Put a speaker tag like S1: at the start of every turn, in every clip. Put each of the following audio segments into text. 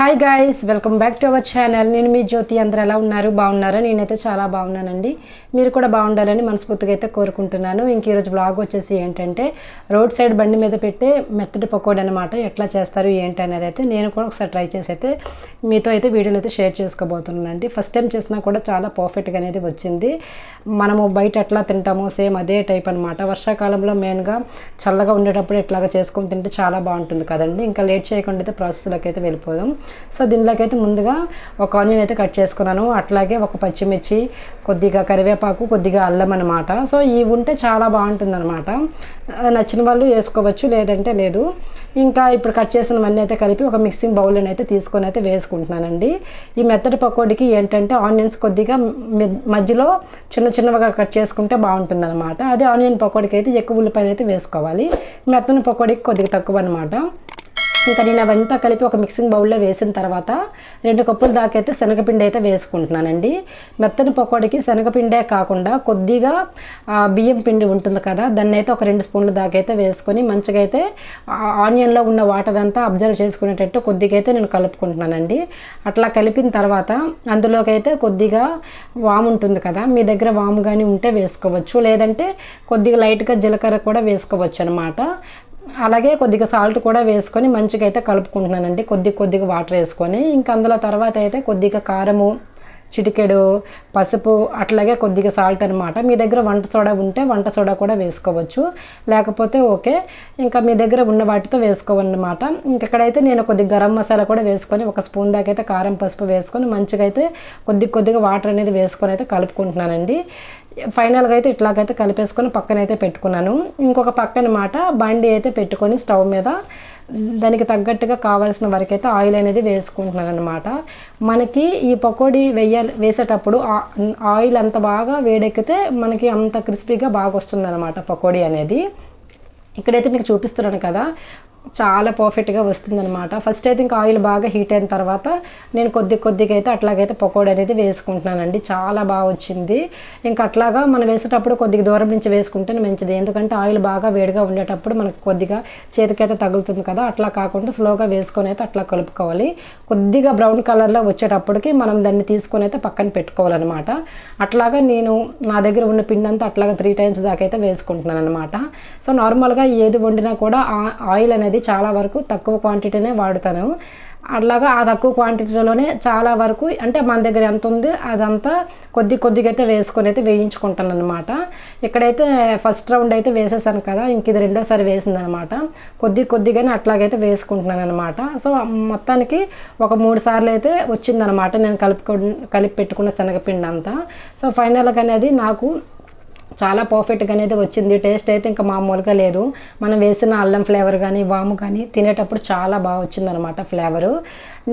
S1: Hi guys welcome back to our channel నేను మీ జ్యోతి అందరూ ఎలా ఉన్నారు? బాగున్నారా? నేనైతే చాలా బాగున్నానండి. మీరు కూడా బాగుండాలని మనస్ఫూర్తిగా అయితే కోరుకుంటున్నాను. ఇంక ఈరోజు బ్లాగ్ వచ్చేసి ఏంటంటే రోడ్ సైడ్ బండి మీద పెట్టే మెత్తటి పకోడీ అనమాట ఎట్లా చేస్తారు ఏంటి అనేది అయితే నేను కూడా ఒకసారి ట్రై చేసి అయితే మీతో అయితే వీడియోలు అయితే షేర్ చేసుకోబోతున్నానండి. ఫస్ట్ టైం చేసినా కూడా చాలా పర్ఫెక్ట్గా అనేది వచ్చింది. మనము బయట ఎట్లా తింటామో సేమ్ అదే టైప్ అనమాట వర్షాకాలంలో మెయిన్గా చల్లగా ఉండేటప్పుడు ఇట్లాగా చేసుకొని తింటే చాలా బాగుంటుంది కదండి. ఇంకా లేట్ చేయకుండా అయితే ప్రాసెస్లోకి అయితే వెళ్ళిపోదాం. సో దీనిలోకి అయితే ముందుగా ఒక ఆనియన్ అయితే కట్ చేసుకున్నాను. అట్లాగే ఒక పచ్చిమిర్చి కొద్దిగా కరివేపాకు కొద్దిగా అల్లం అనమాట సో ఇవి ఉంటే చాలా బాగుంటుంది అనమాట నచ్చిన వాళ్ళు వేసుకోవచ్చు లేదంటే లేదు. ఇంకా ఇప్పుడు కట్ చేసినవన్నీ అయితే కలిపి ఒక మిక్సింగ్ బౌల్ని అయితే తీసుకొని అయితే వేసుకుంటున్నానండి. ఈ మెత్తటి పకోడీకి ఏంటంటే ఆనియన్స్ కొద్దిగా మధ్యలో చిన్న చిన్నగా కట్ చేసుకుంటే బాగుంటుంది అనమాట అదే ఆనియన్ పకోడీకి అయితే ఎక్కువ ఉల్లిపాయలు అయితే వేసుకోవాలి. మెత్తని పకోడీకి కొద్దిగా తక్కువ అనమాట ఇంకా నేను అవంతా కలిపి ఒక మిక్సింగ్ బౌల్లో వేసిన తర్వాత రెండు కప్పుల దాకా అయితే శనగపిండి అయితే వేసుకుంటున్నానండి. మెత్తని పకోడీకి శనగపిండే కాకుండా కొద్దిగా బియ్యం పిండి ఉంటుంది కదా దాన్ని అయితే ఒక రెండు స్పూన్ల దాకా అయితే వేసుకొని మంచిగా అయితే ఆనియన్లో ఉన్న వాటర్ అంతా అబ్జర్వ్ చేసుకునేటట్టు కొద్దిగా అయితే నేను కలుపుకుంటున్నానండి. అట్లా కలిపిన తర్వాత అందులోకైతే కొద్దిగా వాము ఉంటుంది కదా మీ దగ్గర వాము కానీ ఉంటే వేసుకోవచ్చు. లేదంటే కొద్దిగా లైట్గా జీలకర్ర కూడా వేసుకోవచ్చు అనమాట అలాగే కొద్దిగా సాల్ట్ కూడా వేసుకొని మంచిగా అయితే కలుపుకుంటున్నానండి. కొద్ది కొద్దిగా వాటర్ వేసుకొని. ఇంకా అందులో తర్వాత అయితే కొద్దిగా కారము చిటికెడు పసుపు అట్లాగే కొద్దిగా సాల్ట్ అనమాట మీ దగ్గర వంట సోడా ఉంటే వంట సోడా కూడా వేసుకోవచ్చు. లేకపోతే ఓకే. ఇంకా మీ దగ్గర ఉన్న వాటితో వేసుకోవన్నమాట. ఇంకెక్కడైతే నేను కొద్దిగా గరం మసాలా కూడా వేసుకొని ఒక స్పూన్ దాకా అయితే కారం పసుపు వేసుకొని మంచిగా అయితే కొద్ది కొద్దిగా వాటర్ అనేది వేసుకొని అయితే కలుపుకుంటున్నానండి. ఫైనల్గా అయితే ఇట్లాగైతే కలిపేసుకొని పక్కన అయితే పెట్టుకున్నాను. ఇంకొక పక్కన మాట బండి అయితే పెట్టుకొని స్టవ్ మీద దానికి తగ్గట్టుగా కావాల్సిన వరకు అయితే ఆయిల్ అనేది వేసుకుంటున్నాను అనమాట మనకి ఈ పకోడీ వేయాలి వేసేటప్పుడు ఆ- ఆయిల్ అంత బాగా వేడెక్కితే మనకి అంత క్రిస్పీగా బాగా వస్తుంది అనమాట పకోడీ అనేది. ఇక్కడైతే మీకు చూపిస్తున్నాను కదా చాలా పర్ఫెక్ట్గా వస్తుందన్నమాట. ఫస్ట్ అయితే ఇంకా ఆయిల్ బాగా హీట్ అయిన తర్వాత నేను కొద్ది కొద్దిగా అయితే అట్లాగైతే పకోడీ అనేది వేసుకుంటున్నానండి. చాలా బాగా వచ్చింది. ఇంకా అట్లాగా మనం వేసేటప్పుడు కొద్దిగా దూరం నుంచి వేసుకుంటేనే మంచిది. ఎందుకంటే ఆయిల్ బాగా వేడిగా ఉండేటప్పుడు మనకు కొద్దిగా చేతికైతే తగులుతుంది కదా. అట్లా కాకుండా స్లోగా వేసుకొని అయితే అట్లా కలుపుకోవాలి. కొద్దిగా బ్రౌన్ కలర్లో వచ్చేటప్పటికి మనం దాన్ని తీసుకొని అయితే పక్కన పెట్టుకోవాలన్నమాట. అట్లాగా నేను నా దగ్గర ఉన్న పిండి అంతా అట్లాగా త్రీ టైమ్స్ దాకా అయితే వేసుకుంటున్నాను అనమాట సో నార్మల్గా ఏది వండినా కూడా ఆ- ఆయిల్ అనేది చాలా వరకు తక్కువ క్వాంటిటీనే వాడుతాను. అట్లాగా ఆ తక్కువ క్వాంటిటీలోనే చాలా వరకు అంటే మన దగ్గర ఎంత ఉంది అదంతా కొద్ది కొద్దిగా అయితే వేసుకొని అయితే వేయించుకుంటాను అనమాట ఇక్కడైతే ఫస్ట్ రౌండ్ అయితే వేసేసాను కదా ఇంక ఇది రెండోసారి వేసిందనమాట కొద్ది కొద్దిగానే అట్లాగైతే వేసుకుంటున్నాను అనమాట సో మొత్తానికి ఒక మూడు సార్లు అయితే వచ్చిందనమాట నేను కలుపుకో కలిపి పెట్టుకున్న శనగపిండి అంతా సో ఫైనల్గా అనేది నాకు చాలా పర్ఫెక్ట్గా అనేది వచ్చింది. టేస్ట్ అయితే ఇంకా మామూలుగా లేదు. మనం వేసిన అల్లం ఫ్లేవర్ కానీ వాము కానీ తినేటప్పుడు చాలా బాగా వచ్చిందనమాట ఫ్లేవరు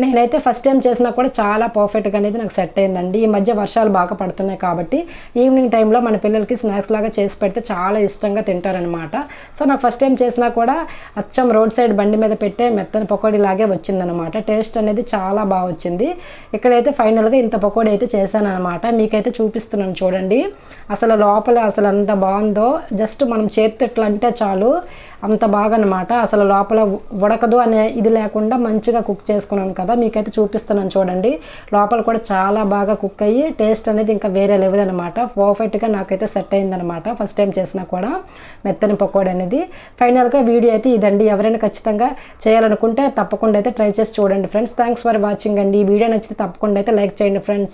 S1: నేనైతే ఫస్ట్ టైం చేసినా కూడా చాలా పర్ఫెక్ట్గా అనేది నాకు సెట్ అయిందండి. ఈ మధ్య వర్షాలు బాగా పడుతున్నాయి కాబట్టి ఈవినింగ్ టైంలో మన పిల్లలకి స్నాక్స్ లాగా చేసి పెడితే చాలా ఇష్టంగా తింటారనమాట సో నాకు ఫస్ట్ టైం చేసినా కూడా అచ్చం రోడ్ సైడ్ బండి మీద పెట్టే మెత్తని పకోడీ లాగే వచ్చిందనమాట టేస్ట్ అనేది చాలా బాగా వచ్చింది. ఇక్కడైతే ఫైనల్గా ఇంత పకోడీ అయితే చేశాను అనమాట మీకైతే చూపిస్తున్నాను చూడండి. అసలు లోపల అసలు అంత బాగుందో జస్ట్ మనం చేతిట్లంటే చాలు. అంత బాగా అనమాట అసలు లోపల ఉడకదు అనే ఇది లేకుండా మంచిగా కుక్ చేసుకున్నాను కదా మీకైతే చూపిస్తున్నాను చూడండి. లోపల కూడా చాలా బాగా కుక్ అయ్యి టేస్ట్ అనేది ఇంకా వేరే లెవెల్ అనమాట పర్ఫెక్ట్గా నాకైతే సెట్ అయిందనమాట ఫస్ట్ టైం చేసినా కూడా మెత్తని పకోడీ అనేది. ఫైనల్గా వీడియో అయితే ఇదండి. ఎవరైనా ఖచ్చితంగా చేయాలనుకుంటే తప్పకుండా అయితే ట్రై చేసి చూడండి ఫ్రెండ్స్. థ్యాంక్స్ ఫర్ వాచింగ్ అండి. ఈ వీడియో నచ్చితే తప్పకుండా అయితే లైక్ చేయండి ఫ్రెండ్స్.